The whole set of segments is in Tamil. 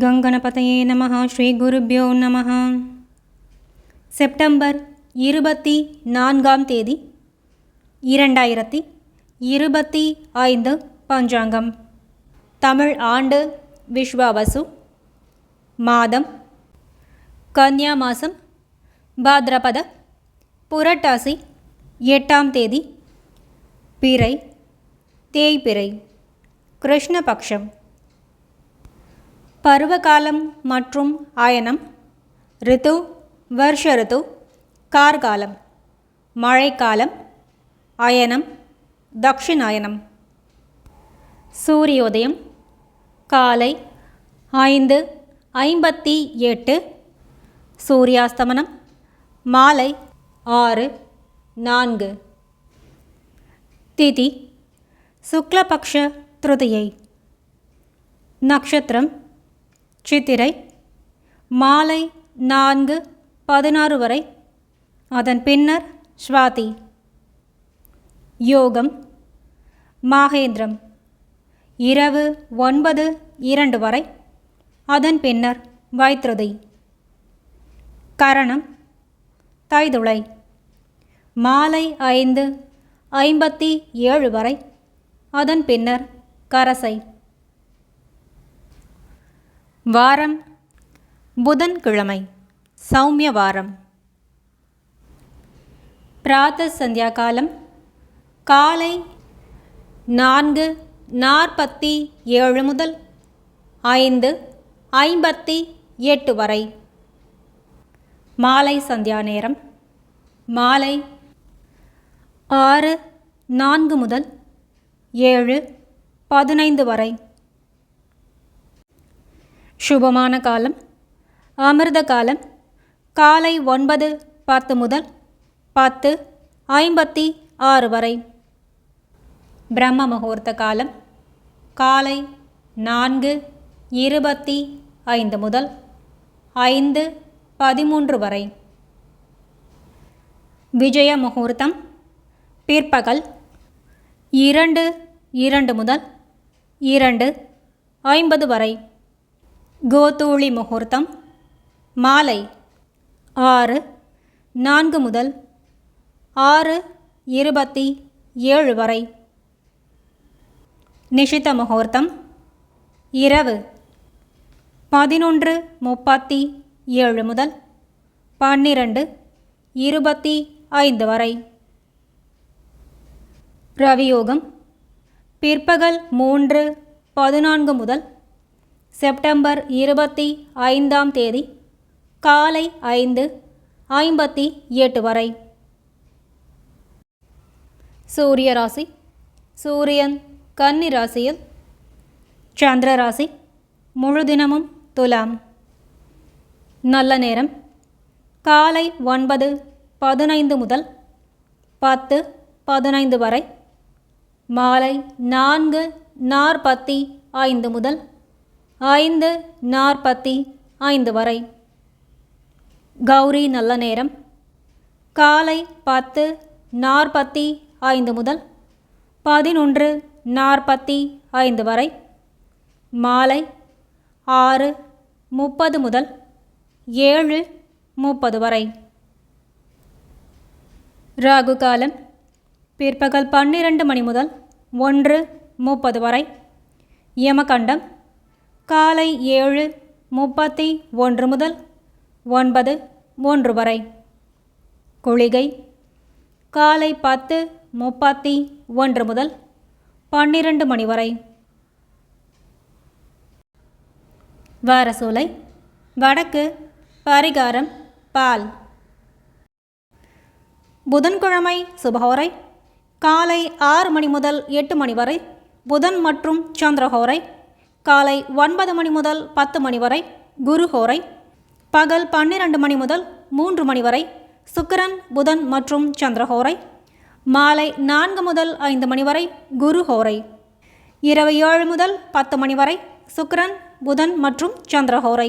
கங்கணபதையே நமः ஸ்ரீகுருப்யோ நம செப்டம்பர் இருபத்தி நான்காம் தேதி இரண்டாயிரத்தி இருபத்தி ஐந்து பஞ்சாங்கம். தமிழ் ஆண்டு விஸ்வாவசு மாதம் கன்யா மாதம் பாத்ரபத புரட்டாசி எட்டாம் தேதி பிறை தேய்பிறை கிருஷ்ணபக்ஷம். பருவகாலம் மற்றும் அயனம் ரித்து வருஷ ரித்து கார்காலம் மழைக்காலம் அயனம் தக்ஷிணாயனம். சூரியோதயம் காலை ஐந்து ஐம்பத்தி எட்டு சூரியாஸ்தமனம் மாலை ஆறு நான்கு. திதி சுக்லபக்ஷ திருதியை. நக்ஷத்திரம் சித்திரை மாலை நான்கு பதினாறு வரை. அதன் பின்னர் ஸ்வாதி யோகம் மாகேந்திரம். இரவு ஒன்பது இரண்டு வரை. அதன் பின்னர் வைத்ருதி. கரணம் தைதுளை. மாலை ஐந்து ஐம்பத்தி ஏழு வரை. அதன் பின்னர் கரசை. வாரம். புதன்கிழமை சௌமிய வாரம் பிராத்த சந்தியா காலம் காலை நான்கு நாற்பத்தி ஏழு முதல் ஐந்து ஐம்பத்தி எட்டு வரை. மாலை சந்தியா நேரம் மாலை ஆறு நான்கு முதல் ஏழு பதினைந்து வரை. சுபமான காலம் அமிர்த காலம் காலை ஒன்பது பத்து முதல் பத்து ஐம்பத்தி ஆறு வரை. பிரம்ம முகூர்த்த காலம் காலை நான்கு இருபத்தி ஐந்து முதல் ஐந்து பதிமூன்று வரை. விஜய முகூர்த்தம் பிற்பகல் இரண்டு இரண்டு முதல் இரண்டு ஐம்பது வரை. கோதூளி முகூர்த்தம். மாலை ஆறு நான்கு முதல் ஆறு இருபத்தி ஏழு வரை. நிஷித முகூர்த்தம். இரவு பதினொன்று முப்பத்தி ஏழு முதல் பன்னிரண்டு இருபத்தி ஐந்து வரை. ரவியோகம். பிற்பகல் மூன்று பதினான்கு முதல் செப்டம்பர் இருபத்தி ஐந்தாம் தேதி காலை ஐந்து ஐம்பத்தி எட்டு வரை. சூரிய ராசி சூரியன் கன்னி ராசியில் சந்திர ராசி முழு தினமும் துலாம். நல்ல நேரம். காலை ஒன்பது பதினைந்து முதல் பத்து பதினைந்து வரை. மாலை நான்கு நாற்பத்தி ஐந்து முதல் ஐந்து நாற்பத்தி ஐந்து வரை. கௌரி நல்ல நேரம். காலை பத்து நாற்பத்தி ஐந்து முதல் பதினொன்று நாற்பத்தி ஐந்து வரை. மாலை ஆறு முப்பது முதல் ஏழு முப்பது வரை. ராகு காலம் பிற்பகல் பன்னிரண்டு மணி முதல் ஒன்று முப்பது வரை. யமகண்டம் காலை ஏழு முப்பத்தி ஒன்று முதல் ஒன்பது ஒன்று வரை. குளிகை. காலை பத்து முப்பத்தி ஒன்று முதல் பன்னிரண்டு மணி வரை. வாரசூலை வடக்கு. பரிகாரம். பால். புதன்கிழமை சுபஹோரை. காலை ஆறு மணி முதல் எட்டு மணி வரை புதன் மற்றும் சந்திரஹோரை. காலை ஒன்பது மணி முதல் பத்து மணி வரை குருஹோரை பகல் பன்னிரண்டு மணி முதல் மூன்று மணி வரை சுக்கரன் புதன் மற்றும் சந்திரஹோரை மாலை நான்கு முதல் ஐந்து மணி வரை குருஹோரை இரவு ஏழு முதல் பத்து மணி வரை சுக்கரன் புதன் மற்றும் சந்திரஹோரை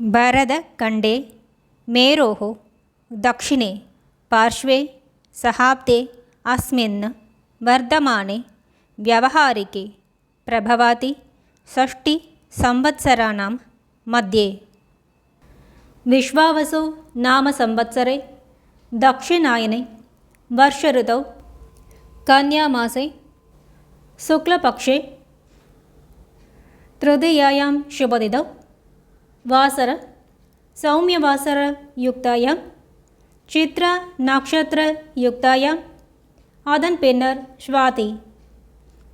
भारतवर्षे भरतखण्डे मेरोः दक्षिणे पार्श्वे सहाब्दे अस्मिन् वर्धमाने व्यवहारिके प्रभवाति षष्टिसंवत्सराणां मध्ये विश्वावसु नाम संवत्सरे दक्षिणायने वर्षऋतौ कन्यामासे शुक्लपक्षे तृतीयायां ವಾಸರ ಸೌಮ್ಯವಾಸರ யுக்தாயா சித்ரா நக்ஷத்திர யுக்தாயா அதன் பின்னர் ஸ்வாதி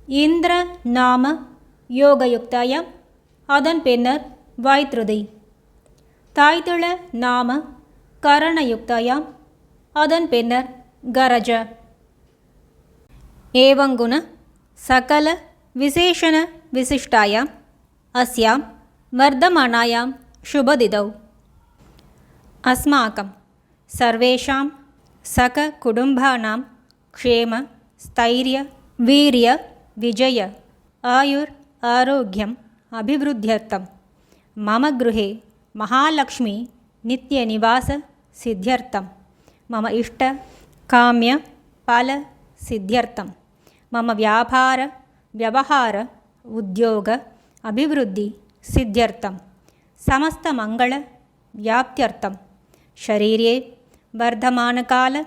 இந்திர நாம யோக யுக்தாயா அதன் பின்னர் வைத்ருதி தாய்துள நாம கரணயுக்தாயா அதன் பின்னர் கரஜ. ஏவங்குண சகல விசேஷண விசிஷ்டாயாம் அஸ்யாம் வர்தமானாயாம் శుభదిదౌ. అస్మాకం సర్వేషాం సక కుటుంబానాం క్షేమ స్థైర్య వీర్య విజయ ఆయుర్ ఆరోగ్యం అభివృద్ధ్యర్థం. మమ గృహే మహాలక్ష్మి నిత్యనివాస సిద్ధ్యర్థం. మమ ఇష్ట కామ్య ఫల సిద్ధ్యర్థం. మమ వ్యాపార వ్యవహార ఉద్యోగ అభివృద్ధి సిద్ధ్యర్థం. సమస్తమంగళ వ్యాప్త్యర్థం. శరీరే వర్ధమానకాల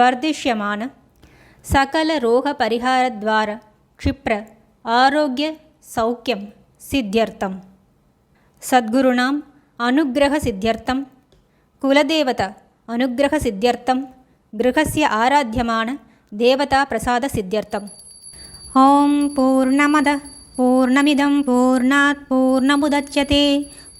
వర్ధిష్యమాన సకల రోగ పరిహార ద్వారా క్షిప్ర ఆరోగ్య సౌఖ్యం సిద్ధ్యర్థం. సద్గురుణాం అనుగ్రహ సిద్ధ్యర్థం. కులదేవత అనుగ్రహ సిద్ధ్యర్థం. గృహస్య ఆరాధ్యమాన దేవతా సిద్ధ్యర్థం. ఓం పూర్ణమద పూర్ణమిదం పూర్ణాత్ పూర్ణముదచ్యతే